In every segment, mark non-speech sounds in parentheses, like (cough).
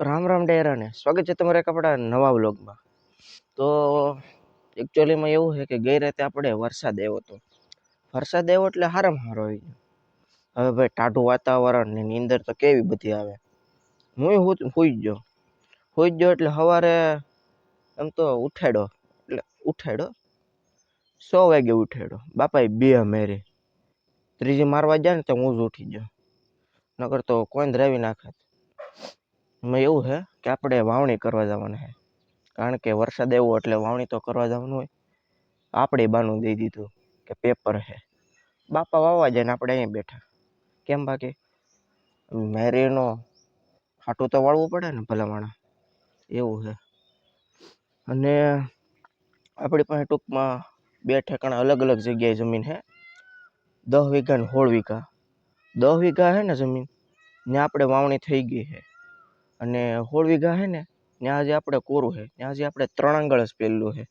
રામ રામ ડેરાને. સ્વાગત છે તમારા એક આપણા નવા વ્લોગમાં. તો એકચ્યુઅલીમાં એવું છે કે ગઈ રાતે આપણે વરસાદ આવ્યો હતો. વરસાદ આવ્યો એટલે સારામાં સારો આવી ગયો. હવે ભાઈ ટાઢું વાતાવરણ ને નીંદર તો કેવી બધી આવે. હું હુઈ ગયો. જ ગયો એટલે સવારે એમ તો ઉઠાડ્યો. એટલે ઉઠાડ્યો? સો વાગે ઉઠાડ્યો. બાપાએ બે મેરી. ત્રીજી મારવા જાય ને તો હું જ ઉઠી ગયો. નકર તો કોઈને ધરાવી નાખત. એમાં એવું છે કે આપણે વાવણી કરવા જવાના છે. કારણ કે વરસાદ આવ્યો એટલે વાવણી તો કરવા જવાનું હોય. આપણે બાનું દઈ દીધું કે પેપર છે. બાપા વાવવા જાય ને આપણે અહીંયા બેઠા. કેમ બાકી? મેરીનો હાટું તો વાળવું પડે ને ભલામણા. એવું છે. અને આપણી પાસે ટૂંકમાં બે ઠેકાણા અલગ અલગ જગ્યાએ જમીન છે. દહ વીઘા ને સોળ વીઘા. દહ વીઘા છે ને જમીન. ને આપણે વાવણી થઈ ગઈ છે. અને સોળ વીઘા છે ને, ત્યાં જે આપણે કોરું છે ત્યાં જે આપણે ત્રણ આંગળ જ પેલું છે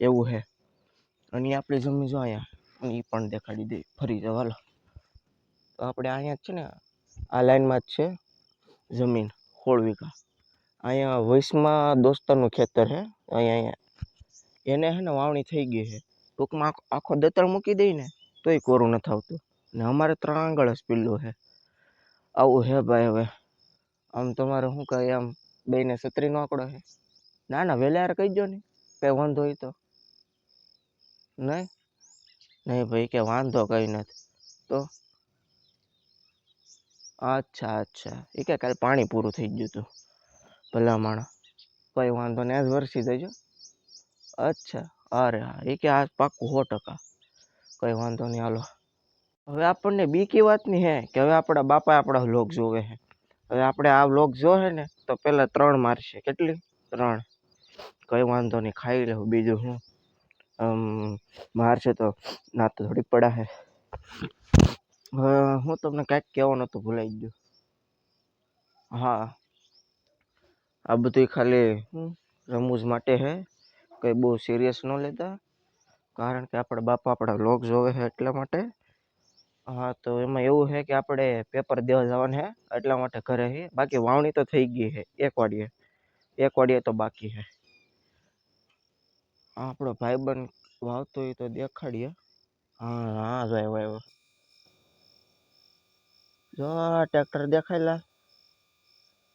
એવું છે અને એ આપણી જમીન જો અહીંયા. એ પણ દેખાડી દઈ ફરી જાવ તો આપણે અહીંયા જ છે ને, આ લાઈનમાં જ છે જમીન સોળ વીઘા. અહીંયા વૈશમાં દોસ્તરનું ખેતર છે અહીંયા અહીંયા. એને છે ને વાવણી થઈ ગઈ છે ટૂંકમાં આખો- દતર મૂકી દઈને તોય કોરું નથી આવતું. ને અમારે ત્રણ આંગળ જ પીલું છે આવું છે ભાઈ હવે. આમ તમારે શું કહે આમ બેને છત્રીનો આંકડો છે ના ના વહેલા યાર કહી દો ને, કંઈ વાંધો હોય તો. નહીં? નહીં ભાઈ કે વાંધો કંઈ નથી. તો? અચ્છા અચ્છા. એ કે કાલે પાણી પૂરું થઈ ગયું હતું ભલા માણા કંઈ વાંધો નહીં, આજ વરસી દેજો અચ્છા, અરે હા એ કે આ પાક્કું સો ટકા. કંઈ વાંધો નહીં, હાલો. હવે આપણને બીકી વાતની હે, કે હવે આપણા બાપા આપણા લોક જોવે છે હવે આપણે આ વ્લોગ છે ને, તો પહેલાં ત્રણ મારશે. કેટલી? ત્રણ. કંઈ વાંધો નહીં, ખાઈ લેવું. બીજું હું મારશે તો ના તો થોડીક પડા છે હું તમને કાંઈક કહેવાનું હતું, ભૂલાઈ ગયું. હા. આ બધું ખાલી રમૂજ માટે હે. કંઈ બહુ સિરિયસ ન લેતા. કારણ કે આપણા બાપા આપણા વ્લોગ જોવે છે એટલા માટે. હા, તો એમાં એવું છે કે આપણે પેપર દેવા જવાનું છે, એટલા માટે ઘરે છે બાકી વાવણી તો થઈ ગઈ છે, એક વાડીએ. એક વાડીએ તો બાકી છે. આપણો ભાઈબંધ વાવતો હોય તો દેખાડીએ. હા હા જો આવ્યો આવ્યો જો, આ ટ્રેક્ટર દેખાયેલા.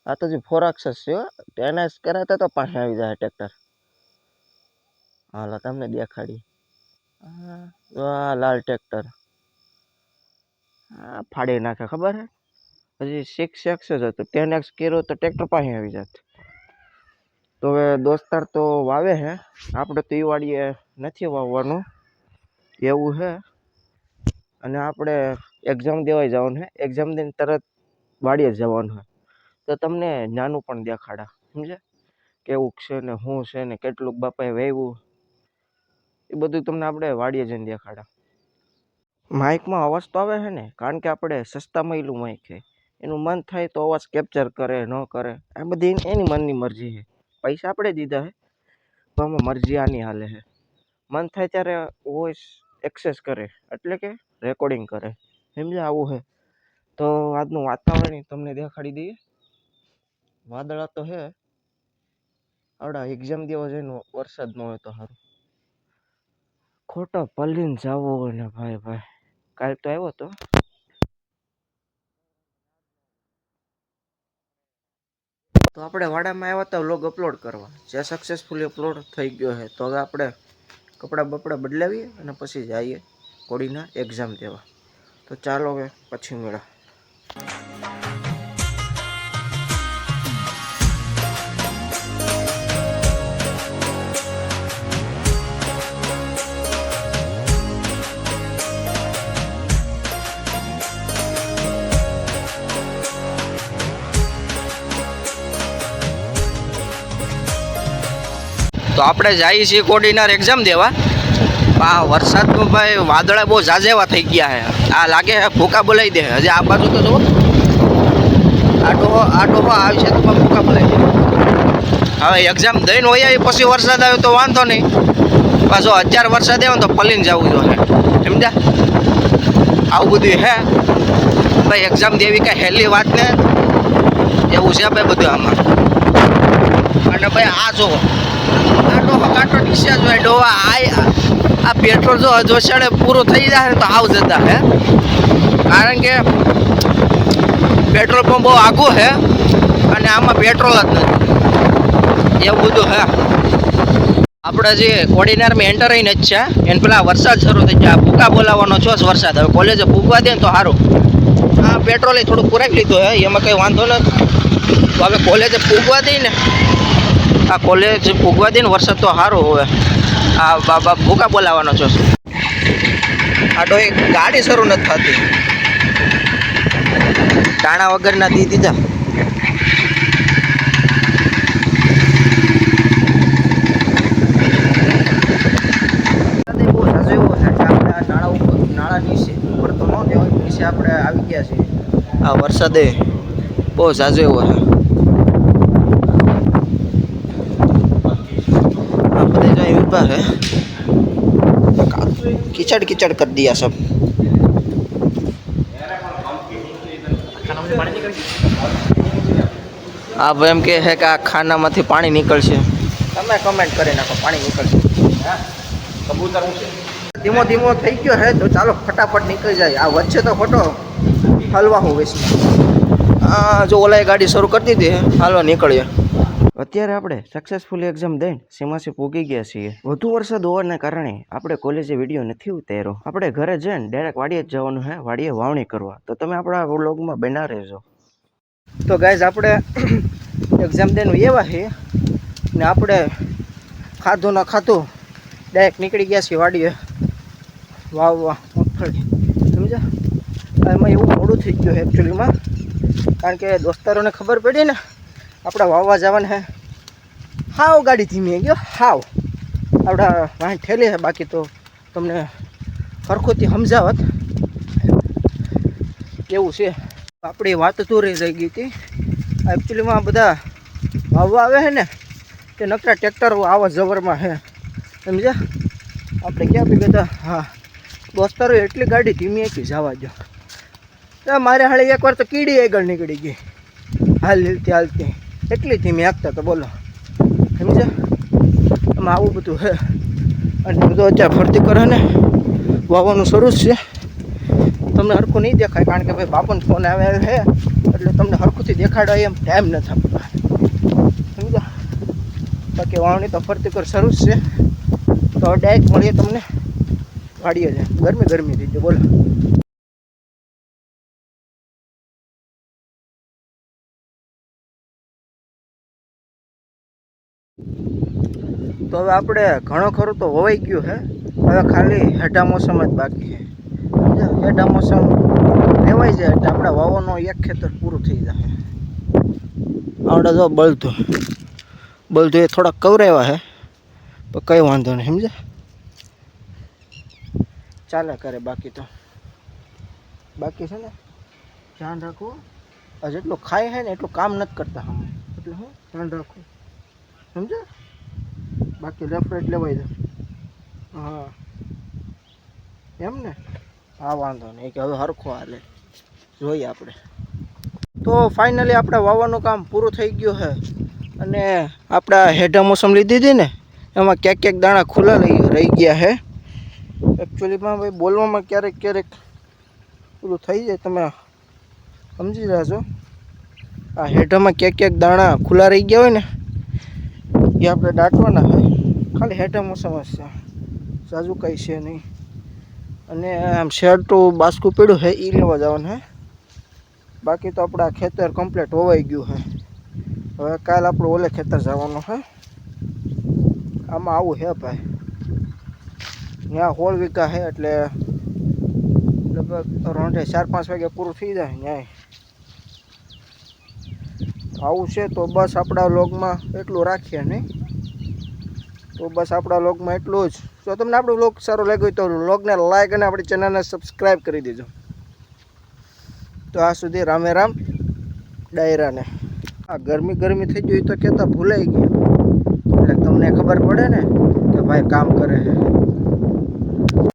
આ તો જે ફોરાક્સસ છે, હો. તેને જ કરાતા તો પાસે આવી જાય ટ્રેક્ટર. હાલો, તમને દેખાડી. હા, જો આ લાલ ટ્રેક્ટર. હા ફાડી નાખે, ખબર હે? હજી સિક્સ એક્સ જ હતું. ટેન એક્સ કર્યો તો ટ્રેક્ટર પાસે આવી જાત. તો હવે દોસ્તાર તો વાવે છે આપણે તો એ વાડીએ નથી વાવવાનું. એવું છે અને આપણે એક્ઝામ દેવાય જવાનું છે એક્ઝામ દઈને તરત વાડીએ જવાનું છે તો તમને નાનું પણ દેખાડા સમજે કેવું છે ને, શું છે ને, કેટલુંક બાપાએ વહેવું એ બધું તમને આપણે વાડીએ જઈને દેખાડા. માઇકમાં અવાજ તો આવે છે ને, કારણ કે આપણે સસ્તા મહિલું માઇક છે. એનું મન થાય તો અવાજ કેપ્ચર કરે, ન કરે. આ બધી એની- મનની મરજી છે. પૈસા આપણે દીધા છે, તો આમાં મરજી આની હાલે છે. મન થાય ત્યારે વોઇસ એક્સેસ કરે, એટલે કે રેકોર્ડિંગ કરે. સમજ્યા આવું છે. તો આજનું વાતાવરણ તમને દેખાડી દઈએ. વાદળા તો છે. આવડા એક્ઝામ દેવા જઈને વરસાદ ન હોય તો સારું. ખોટો પલીને હોય ને ભાઈ ભાઈ. કાલ તો આવ્યો તો તો આપણે વાડામાં આવ્યા હતા વ્લોગ અપલોડ કરવા. જે સક્સેસફુલી અપલોડ થઈ ગયો છે. તો હવે આપણે કપડાં બપડા બદલાવીએ અને પછી જઈએ કોડીના એક્ઝામ દેવા. તો ચાલો હવે પછી મેળા. તો આપણે જઈએ છીએ કોડીનાર એક્ઝામ દેવા. આ વરસાદનું ભાઈ વાદળા બહુ ઝાઝેવા થઈ ગયા છે આ લાગે છે ભૂકા બોલાવી દે હજી આ બાજુ તો જુઓ. આ ડોહો આ ડોહો આવશે તો પણ ભૂકા બોલાવી દે. હવે એક્ઝામ દઈને હોય આવી, પછી વરસાદ આવ્યો તો વાંધો નહીં. પાછો હજાર વરસાદ આવ્યો તો પલીને જવું જોઈએ. સમજ્યા? આવું બધું હે. ભાઈ એક્ઝામ દેવી કાંઈ હેલી વાત ને? એવું છે ભાઈ બધું આમાં. અને ભાઈ આ જો આ ડોહો કાંટો નીચે જ હોય, ડોહા, આ આ પેટ્રોલ જો જોશાડે પૂરું થઈ જાય તો આવ જતા હે? કારણ કે પેટ્રોલ પંપ બહુ આઘું છે અને આમાં પેટ્રોલ જ નથી. એવું બધું હે. આપણે જે કોર્ડિનેરમાં એન્ટર રહીને જ છે, એને પેલા વરસાદ શરૂ થઈ જાય. ભૂકા બોલાવવાનો છો વરસાદ. હવે કોલેજે ભૂકવા દે ને તો સારું આ પેટ્રોલ થોડું પુરાવી લીધું હે, એમાં કંઈ વાંધો નથી. હવે કોલેજે ભૂકવા દઈ ને આ કોલેજ ઉગવા દે ને વરસાદ તો સારો હવે આ બાબા ભૂકા બોલાવવાનો છો. આ તો ગાડી શરૂ નથી થતી. ટાણા વગરના દી દીધા. આપણે આવી ગયા છીએ આ વરસાદે બહુ ઝાઝો એવો છે આ બધે જો અહીં ઊભા છે कीचड़ कीचड़ कर दिया सब આ એમ કે છે કે આ ખાનામાંથી પાણી નીકળશે તમે કમેન્ટ કરી નાખો પાણી નીકળશે કબૂતર ધીમો ધીમો થઈ ગયો હે તો ચાલો ફટાફટ નીકળી જાય આ વચ્ચે તો ખોટો હલવા હું વેસ્ટ આ જો ઓલાએ ગાડી શરૂ કરી દીધી હે હાલવા નીકળીએ અત્યારે આપણે સક્સેસફુલી એક્ઝામ દઈને સીમાસી પૂગી ગયા છીએ. વધુ વરસાદ હોવાને કારણે આપણે કોલેજે વીડિયો નથી ઉતાર્યો. આપણે ઘરે જઈને ડાયરેક્ટ વાડીએ જ જવાનું છે વાડીએ વાવણી કરવા. તો તમે આપણા વ્લોગમાં બના રહેજો. તો ગાઈઝ આપણે (clears throat) એક્ઝામ દેનું એવા છીએ ને આપણે ખાધું ન ખાધું ડાયરેક્ટ નીકળી ગયા છીએ વાડીએ વાવવા મગફળી. સમજ્યા? એમાં એવું મોડું થઈ ગયું એકચ્યુઅલીમાં કારણ કે દોસ્તારોને ખબર પડી ને આપણે વાવવા જવાના હે. હાવ ગાડી ધીમી ગયો. હાવ. આપણા વાહી ઠેલી છે બાકી તો તમને સરખોથી સમજાવત. એવું છે? આપણી વાત તો રહી ગઈ હતી. એકચ્યુઅલીમાં બધા વાવવા આવે છે ને, તે નકરા ટ્રેક્ટરો આવા જવરમાં છે સમજ્યા? આપણે ક્યાં બી ગયા હા. દોસ્તારો, એટલી ગાડી ધીમી આપી જવા દો મારે હાલે એકવાર તો કીડી આગળ નીકળી ગઈ. હાલ હાલતી હાલતી. એટલી ધીમી આપતા તો બોલો. સમજ્યા? આમાં આવું બધું છે અને બધું અત્યારે ફરતી કરે ને, વાવવાનું શરૂ છે. તમને હરખું નહીં દેખાય, કારણ કે ભાઈ બાપન ફોન આવે છે એટલે તમને હરખુંથી દેખાડો એમ ટાઈમ નથી આપતા. સમજો બાકી વાવણી તો ફરતી કર શરૂ છે. તો ડાયરેક્ટ મળીએ તમને. વાડીએ છે ગરમી ગરમી થઈ બોલો. તો હવે આપણે ઘણો ખરું તો હોવાઈ ગયું છે હવે ખાલી હેઠા મોસમ જ બાકી છે? હેઠા મોસમ લેવાઈ જાય એટલે આપણે વાવવાનું એક ખેતર પૂરું થઈ જાય. આપણે જો બળતું બળતું એ થોડાક કવરાવ્યા હે. પણ કંઈ વાંધો નહીં સમજે ચાલે કરે બાકી તો. બાકી છે ને? ધ્યાન રાખવું જેટલું ખાય છે ને એટલું કામ નથી કરતા એટલે હું ધ્યાન રાખવું સમજ્યા? બાકી લેફ્ટ રાઈટ લેવાય છે. હા. એમ ને? હા વાંધો નહીં. કે હવે સરખો હાલે. જોઈએ આપણે. તો ફાઇનલી આપણે વાવવાનું કામ પૂરું થઈ ગયું છે. અને આપણા હેઠા મોસમ લીધી હતી ને એમાં ક્યાંક ક્યાંક દાણા ખુલ્લા રહી રહી ગયા છે. એકચ્યુઅલીમાં ભાઈ બોલવામાં ક્યારેક ક્યારેક પેલું થઈ જાય. તમે સમજી જાશો આ હેઠામાં ક્યાંક ક્યાંક દાણા ખુલ્લા રહી ગયા હોય ને એ આપણે દાટવાના હોય, ખાલી હેઠા મોસમ સાજુ કંઈ છે નહીં. અને આમ શર્ટું બાસકું પીડું છે એ લેવા જવાનું હે. બાકી તો આપણા ખેતર કમ્પ્લીટ હોવાઈ ગયું હે. હવે કાલ આપણું ઓલે ખેતર જવાનું છે આમાં આવું છે ભાઈ. ત્યાં હોળ વીઘા છે એટલે લગભગ રોંઢે ચાર પાંચ વાગે પૂરું થઈ જાય ન્યાય. આવું છે તો બસ આપણા લોગમાં એટલું રાખીએ નહીં તો બસ આપણા લોગમાં એટલું જ. જો તમને આપણો લોગ સારો લાગ્યો હોય તો વ્લોગને લાઈક અને આપણી ચેનલને સબસ્ક્રાઈબ કરી દેજો. તો આ સુધી રામે રામ, ડાયરાને. આ ગરમી ગરમી થઈ ગઈ તો કહેતા ભૂલાઈ ગયા. એટલે તમને ખબર પડે ને કે ભાઈ કામ કરે છે.